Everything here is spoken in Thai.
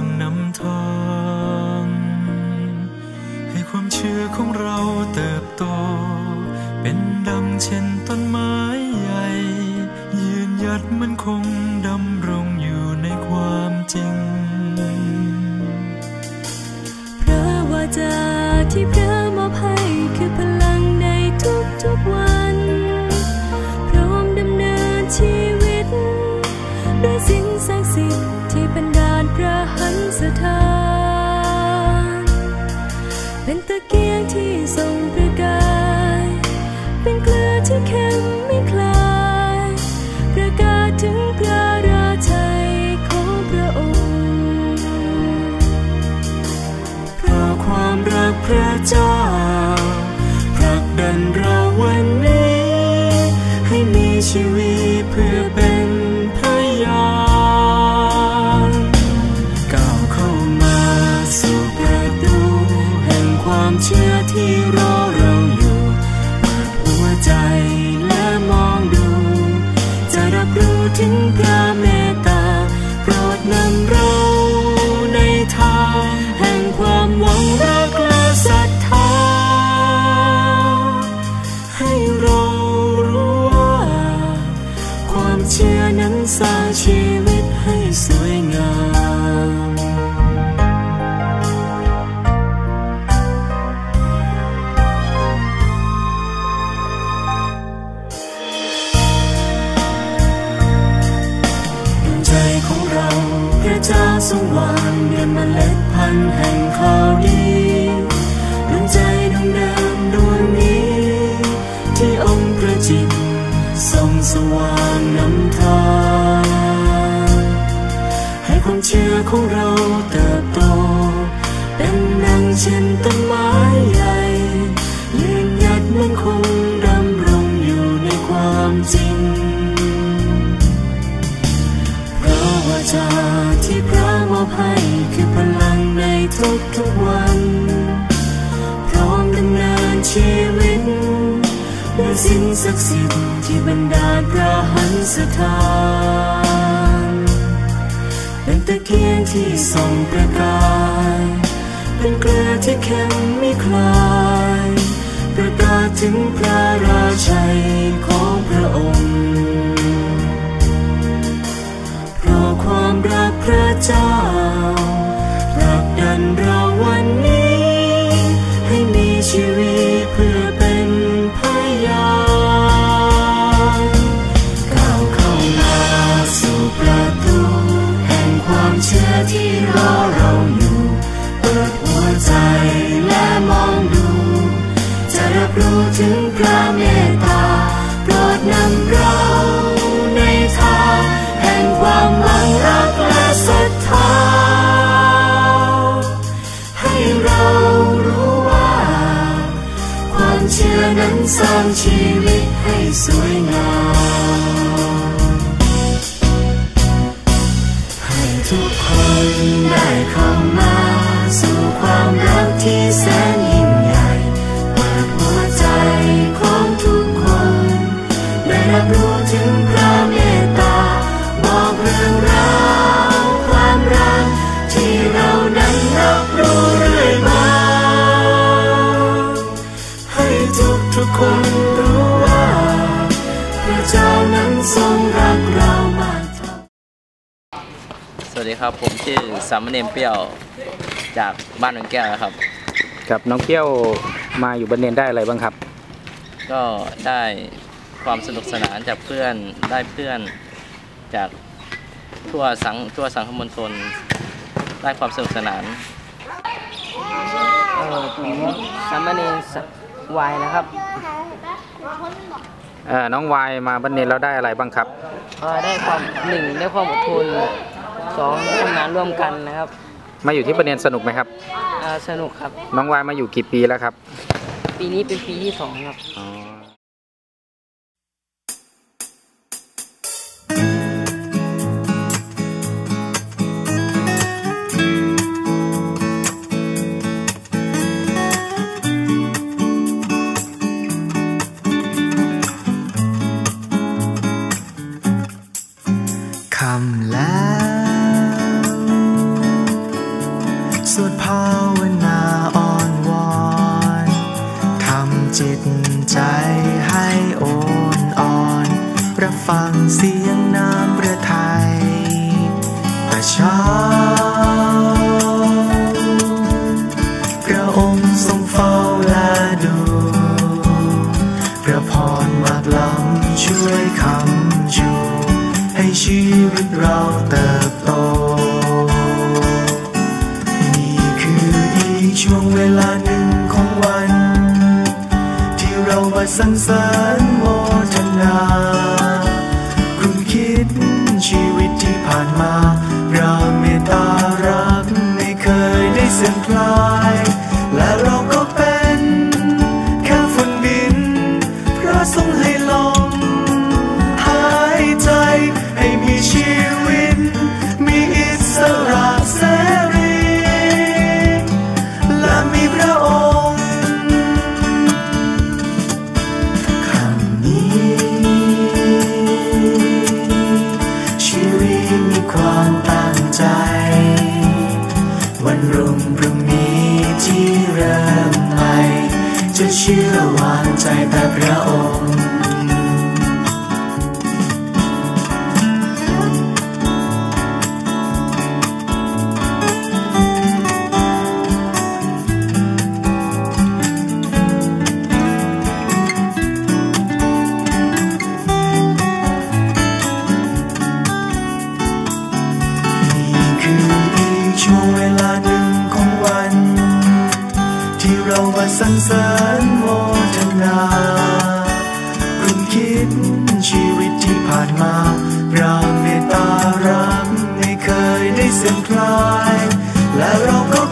างนำทาง ให้ความเชื่อของเราเติบโต เป็นดังเช่นต้นไม้ใหญ่ ยืนหยัดมันคง ตะเกียงที่ส่องประกาย เป็นเกลือที่เค็มไม่คลาย ประกาศถึงพระราชัยของพระองค์ เพราะความรักพระเจ้าผลักดันเราวันนี้ ให้มีชีวิตเพื่อ ดพันแห่งข่าวดีดวงใจดวงเดิมดวงนี้ ที่องค์พระจิตทรงสว่างนำทางให้ความเชื่อของเรา ทุกทุกๆวัน พร้อมดำเนินชีวิตด้วยสิ่งศักดิ์สิทธิ์ที่บรรดาลพระหันสถาน เป็นตะเกียงที่ส่องประกาย เป็นเกลือที่เค็มไม่คลายประกาศถึงพระราชัยของพระองค์เพราะความรักพระเจ้า เราวันนี้ ให้มีชีวิต ชื่อนั้นสร้ คนรู้ว่าพระเจ้านั้นทรงรักเรามากเท่าสวัสดีครับผมชื่อสามเณรเปรี้ยวจากบ้านหนองแก้วนะครับกับน้องเปี้ยวมาอยู่บันเนนได้อะไรบ้างครับ ก็ได้ความสนุกสนานจากเพื่อนได้เพื่อนจากทั่วสังทั่วสังคมมณฑลได้ความสนุกสนาน เออผมสามเณรส วายนะครับเอ่อน้องวายมาบันเนนแล้วได้อะไรบ้างครับเออได้ความหนึ่งได้ความอดทนสองได้ทำงานร่วมกันนะครับมาอยู่ที่บันเนนสนุกไหมครับ เออสนุกครับ น้องวายมาอยู่กี่ปีแล้วครับ ปีนี้เป็นปีที่สองครับ อ๋อ ฟังเสียงน้ำพระทัยประชาพระองค์ทรงเฝ้าและดูพระพรมากล้ำช่วยคำจูให้ชีวิตเราเติบโต นี่คืออีกช่วงเวลาหนึ่งของวัน ที่เรามาสรรเสริญโมทนา เชื่อวางใจแต่พระองค์ ที่เรามาสรรเสริญโมทนาคุณคิดชีวิตที่ผ่านมาเราเมตตารักไม่เคยได้เสื่อมคลาย และเราก็